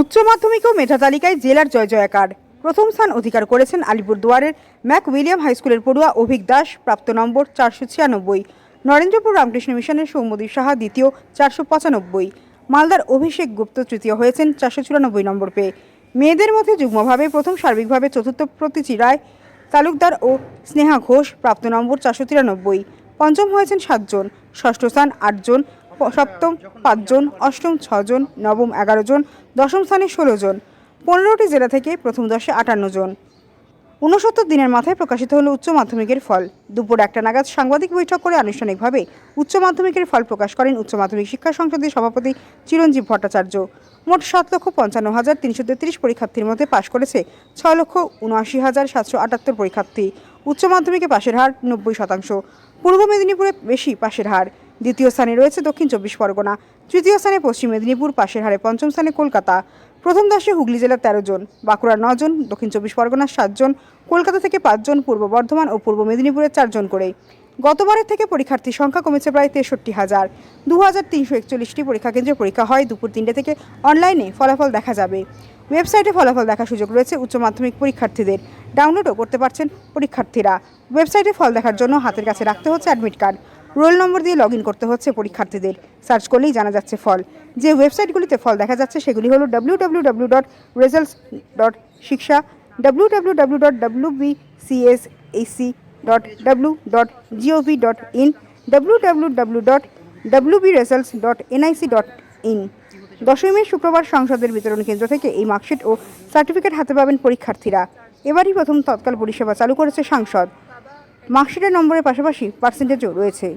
উচ্চ মাধ্যমিক ও মেধা তালিকায় জেলার জয় জয়াকার। প্রথম স্থান অধিকার করেছেন আলিপুরদুয়ারের ম্যাক উইলিয়াম হাই স্কুলের পড়ুয়া অভিক দাস, প্রাপ্ত নম্বর চারশো ছিয়ানব্বই। নরেন্দ্রপুর রামকৃষ্ণ মিশনের সৌমদীপ সাহা, দ্বিতীয় চারশো পঁচানব্বই। মালদার অভিষেক গুপ্ত তৃতীয় হয়েছেন চারশো চুরানব্বই নম্বর পেয়ে। মেয়েদের মধ্যে যুগ্মভাবে প্রথম সার্বিকভাবে চতুর্থ প্রতীচি রায় তালুকদার ও স্নেহা ঘোষ, প্রাপ্ত নম্বর চারশো তিরানব্বই। পঞ্চম হয়েছেন সাতজন। ষষ্ঠ স্থান আটজন। সপ্তম পাঁচজন, অষ্টম ছজন, নবম এগারো জন দশম স্থানে ষোলো জন পনেরোটি জেলা থেকে প্রথম দশে আটান্ন জন ঊনসত্তর দিনের মাথায় প্রকাশিত হলো উচ্চ মাধ্যমিকের ফল। দুপুর একটা নাগাদ সাংবাদিক বৈঠক করে আনুষ্ঠানিকভাবে উচ্চ মাধ্যমিকের ফল প্রকাশ করেন উচ্চ মাধ্যমিক শিক্ষা সংসদের সভাপতি চিরঞ্জীব ভট্টাচার্য। মোট সাত লক্ষ পঞ্চান্ন হাজার তিনশো তেত্রিশ পরীক্ষার্থীর মধ্যে পাশ করেছে ছয় লক্ষ উনআশি হাজার সাতশো আটাত্তর পরীক্ষার্থী। উচ্চ মাধ্যমিকে পাশের হার নব্বই শতাংশ। পূর্ব মেদিনীপুরে বেশি পাশের হার। দ্বিতীয় স্থানে রয়েছে দক্ষিণ চব্বিশ পরগনা, তৃতীয় স্থানে পশ্চিম মেদিনীপুর, পাশের হারে পঞ্চম স্থানে কলকাতা, প্রথম দশে হুগলি জেলার তেরো জন, বাঁকুড়ার নজন দক্ষিণ চব্বিশ পরগনার সাতজন কলকাতা থেকে পাঁচজন পূর্ব বর্ধমান ও পূর্ব মেদিনীপুরের চারজন করে। গতবারের থেকে পরীক্ষার্থীর সংখ্যা কমেছে প্রায় তেষট্টি হাজার। দু হাজার তিনশো একচল্লিশটি পরীক্ষা কেন্দ্রে পরীক্ষা হয়, দুপুর তিনটে থেকে অনলাইনে ফলাফল দেখা যাবে। ওয়েবসাইটে ফলাফল দেখার সুযোগ রয়েছে উচ্চ মাধ্যমিক পরীক্ষার্থীদের। ডাউনলোডও করতে পারছেন পরীক্ষার্থীরা। ওয়েবসাইটে ফল দেখার জন্য হাতের কাছে রাখতে হচ্ছে অ্যাডমিট কার্ড। রোল নম্বর দিয়ে লগ করতে হচ্ছে পরীক্ষার্থীদের। সার্চ করলেই জানা যাচ্ছে ফল। যে ওয়েবসাইটগুলিতে ফল দেখা যাচ্ছে, সেগুলি হলো W W W dot results dot Shiksha W W W dot W B C S AC dot W dot G O V dot in W W W dot W B results dot N I C dot in দশই May শুক্রবার সংসদের বিতরণ কেন্দ্র থেকে এই marksheet ও certificate হাতে পাবেন পরীক্ষার্থীরা। এবারই প্রথম তৎকাল পরিষেবা চালু করেছে সাংসদ। মার্কশিটের নম্বরের পাশাপাশি পার্সেন্টেজও রয়েছে।